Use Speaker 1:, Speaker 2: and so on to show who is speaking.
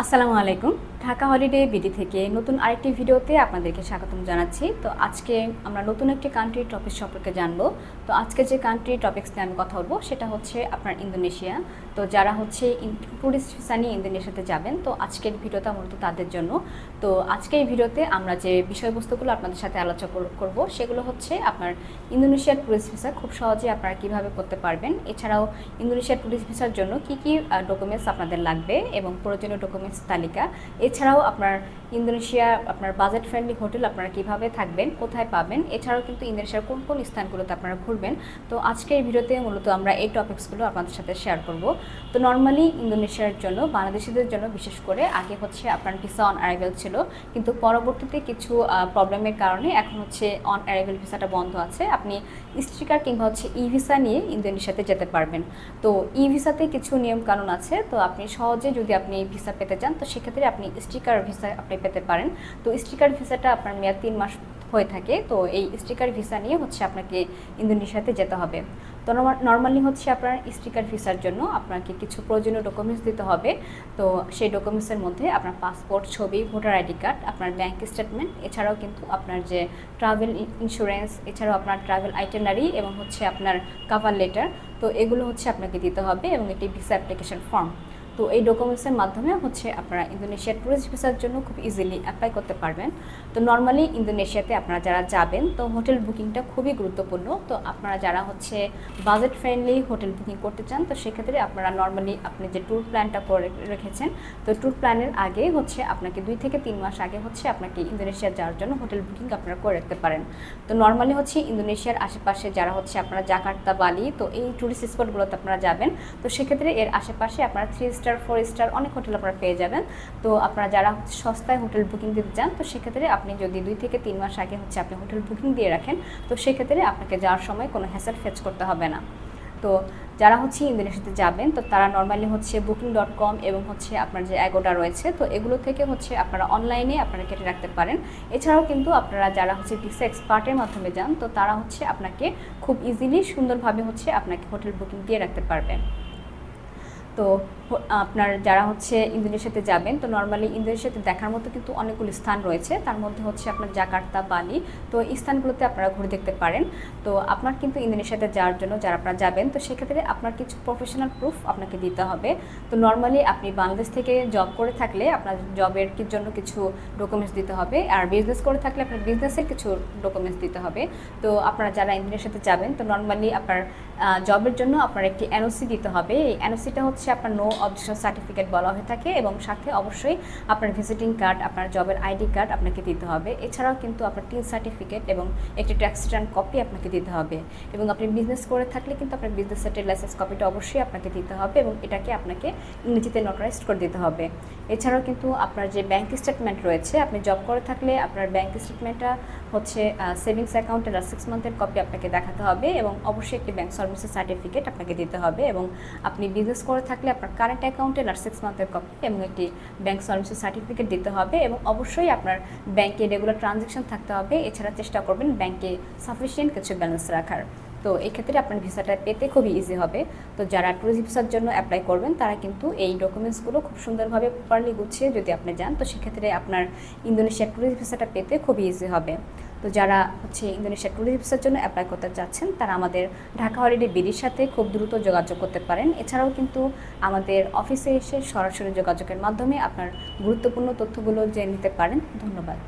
Speaker 1: আসসালামু আলাইকুম। Dhaka holiday BD থেকে নতুন আরেকটি ভিডিওতে আপনাদেরকে স্বাগতম জানাচ্ছি। তো আজকে আমরা নতুন একটি কান্ট্রি টপিক সম্পর্কে জানব। তো আজকে যে কান্ট্রি টপিক্স নিয়ে আমি কথা বলব, সেটা হচ্ছে আপনার ইন্দোনেশিয়া। তো যারা হচ্ছে টুরিস্ট ভিসা নিয়ে ইন্দোনেশিয়াতে যাবেন, তো আজকের ভিডিওটা মূলত তাদের জন্য। তো আজকের এই ভিডিওতে আমরা যে বিষয়বস্তুগুলো আপনাদের সাথে আলোচনা কর- করব, সেগুলো হচ্ছে আপনার ইন্দোনেশিয়ার টুরিস্ট ভিসা খুব সহজে আপনারা কীভাবে করতে পারবেন। এছাড়াও ইন্দোনেশিয়ার টুরিস্ট ভিসার জন্য কি কি ডকুমেন্টস আপনাদের লাগবে এবং প্রয়োজনীয় ডকুমেন্টস তালিকা। এছাড়াও আপনার ইন্দোনেশিয়া, আপনার বাজেট ফ্রেন্ডলি হোটেল আপনারা কীভাবে থাকবেন, কোথায় পাবেন, এছাড়াও কিন্তু ইন্দোনেশিয়ার কোন কোন স্থানগুলোতে আপনারা ঘুরবেন। তো আজকে এই ভিডিওতে মূলত আমরা এই টপিকসগুলো আপনাদের সাথে শেয়ার করব। তো নর্মালি ইন্দোনেশিয়ার জন্য, বাংলাদেশিদের জন্য বিশেষ করে আগে হচ্ছে আপনার ভিসা অন অ্যারাইভেল ছিল। কিন্তু পরবর্তীতে কিছু প্রবলেমের কারণে এখন হচ্ছে অন অ্যারাইভেল ভিসাটা বন্ধ আছে। আপনি স্টিকার কিংবা হচ্ছে ই ভিসা নিয়ে ইন্দোনেশিয়াতে যেতে পারবেন। তো ই ভিসাতে কিছু নিয়ম কানুন আছে। তো আপনি সহজে যদি আপনি ভিসা পেতে চান, তো সেক্ষেত্রে আপনি স্টিকার ভিসা আপনি পেতে পারেন। তো স্টিকার ভিসাটা আপনার মেয়াদ তিন মাস হয়ে থাকে। তো এই স্টিকার ভিসা নিয়ে হচ্ছে আপনাকে ইন্দোনেশিয়াতে যেতে হবে। তো নর্মালি হচ্ছে আপনার স্টিকার ভিসার জন্য আপনাকে কিছু প্রয়োজনীয় ডকুমেন্টস দিতে হবে। তো সেই ডকুমেন্টসের মধ্যে আপনার পাসপোর্ট, ছবি, ভোটার আইডি কার্ড, আপনার ব্যাংক স্টেটমেন্ট, এছাড়াও কিন্তু আপনার যে ট্রাভেল ইন্স্যুরেন্স, এছাড়াও আপনার ট্রাভেল আইটেনারি এবং হচ্ছে আপনার কাভার লেটার। তো এগুলো হচ্ছে আপনাকে দিতে হবে এবং এটি ভিসা অ্যাপ্লিকেশন ফর্ম। তো এই ডকুমেন্টসের মাধ্যমে হচ্ছে আপনারা ইন্দোনেশিয়ার ট্যুরিস্ট ভিসার জন্য খুব ইজিলি অ্যাপ্লাই করতে পারবেন। তো নর্মালি ইন্দোনেশিয়াতে আপনারা যারা যাবেন, তো হোটেল বুকিংটা খুবই গুরুত্বপূর্ণ। তো আপনারা যারা হচ্ছে বাজেট ফ্রেন্ডলি হোটেল বুকিং করতে চান, তো সেক্ষেত্রে আপনারা নর্মালি আপনি যে ট্যুর প্ল্যানটা করে রেখেছেন, তো ট্যুর প্ল্যানের আগে হচ্ছে আপনাকে দুই থেকে তিন মাস আগে হচ্ছে আপনাকে ইন্দোনেশিয়া যাওয়ার জন্য হোটেল বুকিং আপনারা করে রাখতে পারেন। তো নর্মালি হচ্ছে ইন্দোনেশিয়ার আশেপাশে যারা হচ্ছে আপনারা জাকার্তা, বালি, তো এই ট্যুরিস্ট স্পটগুলোতে আপনারা যাবেন, তো সেক্ষেত্রে এর আশেপাশে আপনারা থ্রি স্টার, ফোর স্টার, অনেক হোটেল আপনারা পেয়ে যাবেন। তো আপনারা যারা হচ্ছে সস্তায় হোটেল বুকিং দিতে চান, তো সেক্ষেত্রে আপনি যদি দুই থেকে তিন মাস আগে হচ্ছে আপনি হোটেল বুকিং দিয়ে রাখেন, তো সেক্ষেত্রে আপনাকে যাওয়ার সময় কোনো হ্যাসেল ফেস করতে হবে না। তো যারা হচ্ছে ইন্দোনেশিয়াতে যাবেন, তো তারা নর্মালি হচ্ছে বুকিং ডট কম এবং হচ্ছে আপনার যে অ্যাগোডা রয়েছে, তো এগুলো থেকে হচ্ছে আপনারা অনলাইনে আপনারা কেটে রাখতে পারেন। এছাড়াও কিন্তু আপনারা যারা হচ্ছে ভিসা এক্সপার্টের মাধ্যমে যান, তো তারা হচ্ছে আপনাকে খুব ইজিলি সুন্দরভাবে হচ্ছে আপনাকে হোটেল বুকিং দিয়ে রাখতে পারবেন তো আপনার যারা হচ্ছে ইন্দোনেশিয়াতে যাবেন, তো নর্মালি ইন্দোনেশিয়াতে দেখার মতো কিন্তু অনেকগুলো স্থান রয়েছে। তার মধ্যে হচ্ছে আপনার জাকার্তা, বালি, তো এই স্থানগুলোতে আপনারা ঘুরে দেখতে পারেন। তো আপনার কিন্তু ইন্দোনেশিয়াতে যাওয়ার জন্য যারা আপনারা যাবেন, তো সেক্ষেত্রে আপনার কিছু প্রফেশনাল প্রুফ আপনাকে দিতে হবে। তো নর্মালি আপনি বাংলাদেশ থেকে জব করে থাকলে আপনার জবের জন্য কিছু ডকুমেন্টস দিতে হবে, আর বিজনেস করে থাকলে আপনার বিজনেসের কিছু ডকুমেন্টস দিতে হবে। তো আপনারা যারা ইন্দোনেশিয়াতে যাবেন, তো নর্মালি আপনার জবের জন্য আপনার একটি এনওসি দিতে হবে। এই এনওসিটা হচ্ছে আপনার নো অবজেকশন সার্টিফিকেট বলা হয়ে থাকে এবং সাথে অবশ্যই আপনার ভিজিটিং কার্ড আপনার জবের আইডি কার্ড আপনাকে দিতে হবে। এছাড়াও কিন্তু আপনার টিন সার্টিফিকেট এবং একটি ট্যাক্স রিটার্ন কপি আপনাকে দিতে হবে। এবং আপনি বিজনেস করে থাকলে কিন্তু আপনার বিজনেস সেটের লাইসেন্স কপিটা অবশ্যই আপনাকে দিতে হবে এবং এটাকে আপনাকে ইংরেজিতে নোটারাইজড করে দিতে হবে। এছাড়াও কিন্তু আপনার যে ব্যাংক স্টেটমেন্ট রয়েছে, আপনি জব করে থাকলে আপনার ব্যাংক স্টেটমেন্টটা হচ্ছে সেভিংস অ্যাকাউন্টের সিক্স মান্থের কপি আপনাকে দেখাতে হবে এবং অবশ্যই একটি ব্যাংক সার্ভিসের সার্টিফিকেট আপনাকে দিতে হবে এবং আপনি বিজনেস করে থাকলে আপনার কারেন্ট অ্যাকাউন্টের আর সিক্স মান্থের কপি এবং একটি ব্যাংক সার্ভিসের সার্টিফিকেট দিতে হবে এবং অবশ্যই আপনার ব্যাংকে রেগুলার ট্রানজ্যাকশন থাকতে হবে। এছাড়া চেষ্টা করবেন ব্যাংকে সাফিসিয়েন্ট কিছু ব্যালেন্স রাখার। তো এই ক্ষেত্রে আপনার ভিসাটা পেতে খুবই ইজি হবে। তো যারা ট্যুরিস্ট ভিসার জন্য অ্যাপ্লাই করবেন, তারা কিন্তু এই ডকুমেন্টসগুলো খুব সুন্দরভাবে প্রপারলি গুছিয়ে যদি আপনি যান, তো সেক্ষেত্রে আপনার ইন্দোনেশিয়ার ট্যুরিস্ট ভিসাটা পেতে খুবই ইজি হবে। তো যারা হচ্ছে ইন্দোনেশিয়া ট্যুরিস্ট ভিসার জন্য অ্যাপ্লাই করতে চাচ্ছেন তারা আমাদের ঢাকা হলিডে বিডির সাথে খুব দ্রুত যোগাযোগ করতে পারেন। এছাড়াও কিন্তু আমাদের অফিসে এসে সরাসরি যোগাযোগের মাধ্যমে আপনার গুরুত্বপূর্ণ তথ্যগুলো জেনে নিতে পারেন। ধন্যবাদ।